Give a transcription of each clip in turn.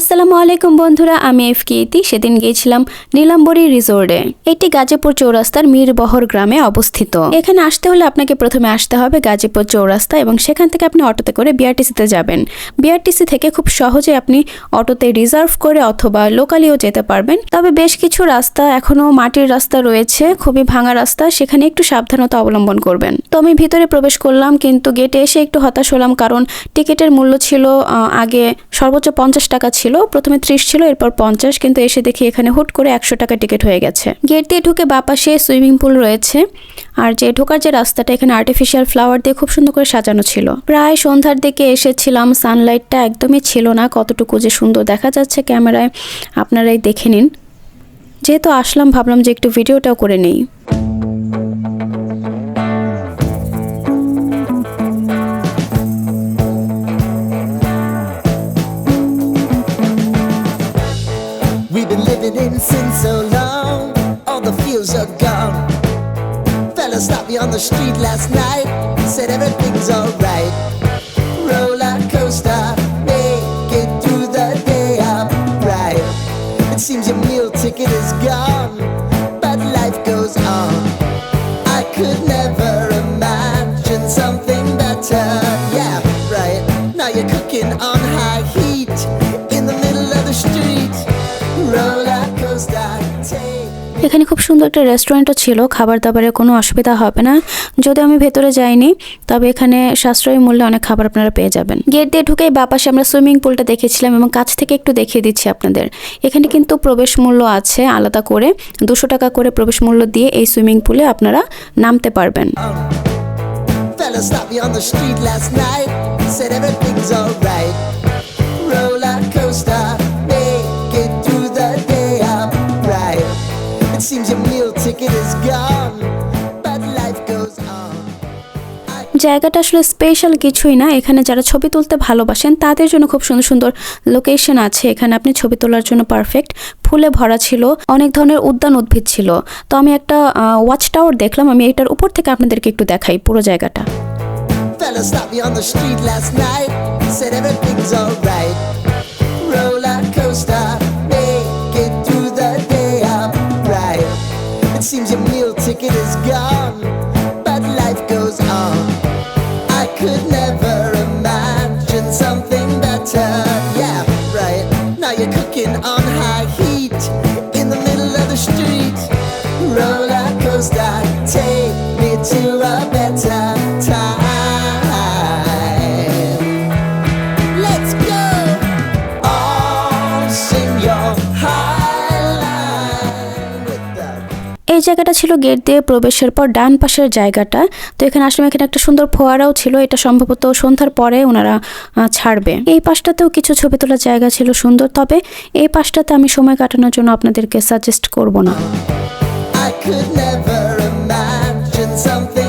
আসসালামু আলাইকুম বন্ধুরা, আমি এফ ইতি। সেদিন গিয়েছিলাম নীলাম্বরী রিসোর্টে। এটি গাজীপুর চৌরাস্তার মীরবহর গ্রামে অবস্থিত। এখানে আসতে হলে আপনাকে প্রথমে আসতে হবে গাজীপুর চৌরাস্তা এবং সেখান থেকে আপনি অটোতে করে বিআরটিসিতে যাবেন। বিআরটিসি থেকে খুব সহজে আপনি অটোতে রিজার্ভ করে অথবা লোকালিও যেতে পারবেন। তবে বেশ কিছু রাস্তা এখনও মাটির রাস্তা রয়েছে, খুবই ভাঙা রাস্তা, সেখানে একটু সাবধানতা অবলম্বন করবেন। তো আমি ভিতরে প্রবেশ করলাম, কিন্তু গেটে এসে একটু হতাশ হলাম, কারণ টিকিটের মূল্য ছিল আগে সর্বোচ্চ পঞ্চাশ টাকা ছিল। প্রথমে ত্রিশ ছিল, এরপর পঞ্চাশ, কিন্তু এসে দেখি এখানে হুট করে একশো টাকা টিকিট হয়ে গেছে। গেট দিয়ে ঢুকে বাপাশে সুইমিং পুল রয়েছে, আর যে ঢোকার যে রাস্তাটা, এখানে আর্টিফিশিয়াল ফ্লাওয়ার দিয়ে খুব সুন্দর করে সাজানো ছিল। প্রায় সন্ধ্যার দিকে এসেছিলাম সানলাইটটা একদমই ছিল না, কতটুকু যে সুন্দর দেখা যাচ্ছে ক্যামেরায়, আপনারাই দেখে নিন। যেহেতু আসলাম, ভাবলাম যে একটু ভিডিওটাও করে নেই। So long, all the feels are gone. Fella stopped me on the street last night, said everything's alright. এখানে খুব সুন্দর একটা রেস্টুরেন্টও ছিল খাবার দাবারের কোনো অসুবিধা হবে না। যদিও আমি ভেতরে যাইনি তবে এখানে সাশ্রয়ী মূল্যে অনেক খাবার আপনারা পেয়ে যাবেন। গেট দিয়ে ঢুকেই বাপাশে আমরা সুইমিং পুলটা দেখেছিলাম এবং কাছ থেকে একটু দেখিয়ে দিচ্ছি আপনাদের। এখানে কিন্তু প্রবেশ মূল্য আছে আলাদা করে দুশো টাকা করে প্রবেশ মূল্য দিয়ে এই সুইমিং পুলে আপনারা নামতে পারবেন। Stopped me on the street last night, said everything's alright. Roller জায়গাটা আসলে স্পেশাল কিছুই না। এখানে যারা ছবি তুলতে ভালোবাসেন তাদের জন্য খুব সুন্দর সুন্দর লোকেশন আছে। এখানে আপনি ছবি তোলার জন্য পারফেক্ট ফুলে ভরা ছিল অনেক ধরনের উদ্যান উদ্ভিদ ছিল। তো আমি একটা ওয়াচ টাওয়ার দেখলাম। আমি এটার উপর থেকে আপনাদেরকে একটু দেখাই পুরো জায়গাটা। Fella stopped me on the street last night, said everything's alright. এই জায়গাটা ছিল গেট দিয়ে প্রবেশের পর ডান পাশের জায়গাটা। তো এখানে আসলে এখানে একটা সুন্দর ফোয়ারাও ছিল, এটা সম্ভবত সন্ধ্যার পরে ওনারা ছাড়বে। এই পাশটাতেও কিছু ছবি তোলার জায়গা ছিল সুন্দর, তবে এই পাশটাতে আমি সময় কাটানোর জন্য আপনাদেরকে সাজেস্ট করব না। I could never imagine something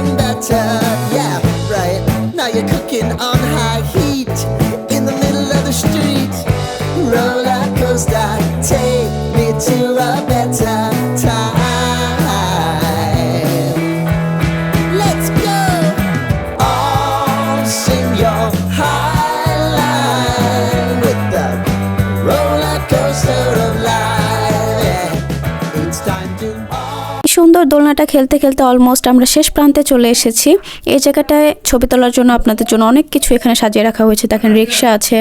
দোলনাটা খেলতে খেলতে অলমোস্ট আমরা শেষ প্রান্তে চলে এসেছি। এই জায়গাটায় ছবি তোলার জন্য আপনাদের জন্য অনেক কিছু এখানে সাজিয়ে রাখা হয়েছে। দেখেন রিক্সা আছে,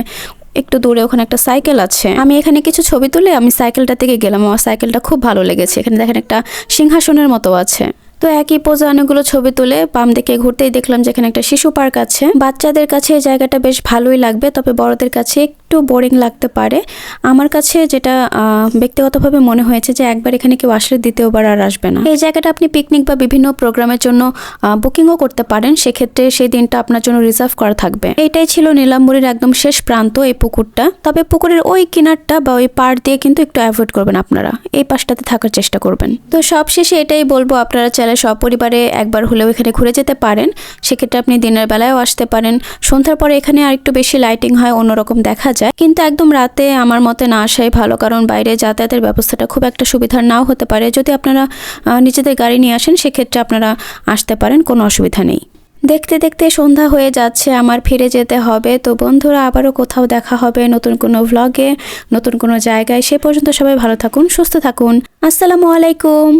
একটু দূরে ওখানে একটা সাইকেল আছে। আমি এখানে কিছু ছবি তুলে আমি সাইকেলটা থেকে গেলাম। আমার সাইকেলটা খুব ভালো লেগেছে। এখানে দেখেন একটা সিংহাসনের মতো আছে। তো একই পোজে অনেকগুলো ছবি তুলে বাম দিকে ঘুরতেই দেখলাম যেখানে একটা শিশু পার্ক আছে। বাচ্চাদের কাছে এই জায়গাটা বেশ ভালোই লাগবে, তবে বড়দের কাছে একটু বোরিং লাগতে পারে। আমার কাছে যেটা ব্যক্তিগতভাবে মনে হয়েছে যে একবার এখানে কেউ আসলে দ্বিতীয়বার আর আসবে না। এই জায়গাটা আপনি পিকনিক বা বিভিন্ন প্রোগ্রামের জন্য বুকিংও করতে পারেন, সেক্ষেত্রে সেই দিনটা আপনার জন্য রিজার্ভ করা থাকবে। এটাই ছিল নীলাম্বরীর একদম শেষ প্রান্ত এই পুকুরটা। তবে পুকুরের ওই কিনারটা বা ওই পাড় দিয়ে কিন্তু একটু অ্যাভয়েড করবেন আপনারা। এই পাশটাতে থাকার চেষ্টা করবেন। তো সবশেষে এটাই বলব, আপনারা চাইলে সপরিবারে একবার হলেও এখানে ঘুরে যেতে পারেন। সেক্ষেত্রে আপনি দিনের বেলায়ও আসতে পারেন। সন্ধ্যার পরে এখানে আর একটু বেশি লাইটিং হয়, অন্যরকম দেখা যায়। কিন্তু একদম রাতে আমার মতে না আসাই ভালো, কারণ বাইরে যাতায়াতের ব্যবস্থাটা খুব একটা সুবিধার নাও হতে পারে। যদি আপনারা নিজেদের গাড়ি নিয়ে আসেন, সেক্ষেত্রে আপনারা আসতে পারেন, কোনো অসুবিধা নেই। দেখতে দেখতে সন্ধ্যা হয়ে যাচ্ছে, আমার ফিরে যেতে হবে। তো বন্ধুরা, আবারও কোথাও দেখা হবে নতুন কোনো ভ্লগে নতুন কোনো জায়গায়। সে পর্যন্ত সবাই ভালো থাকুন, সুস্থ থাকুন। আসসালামু আলাইকুম।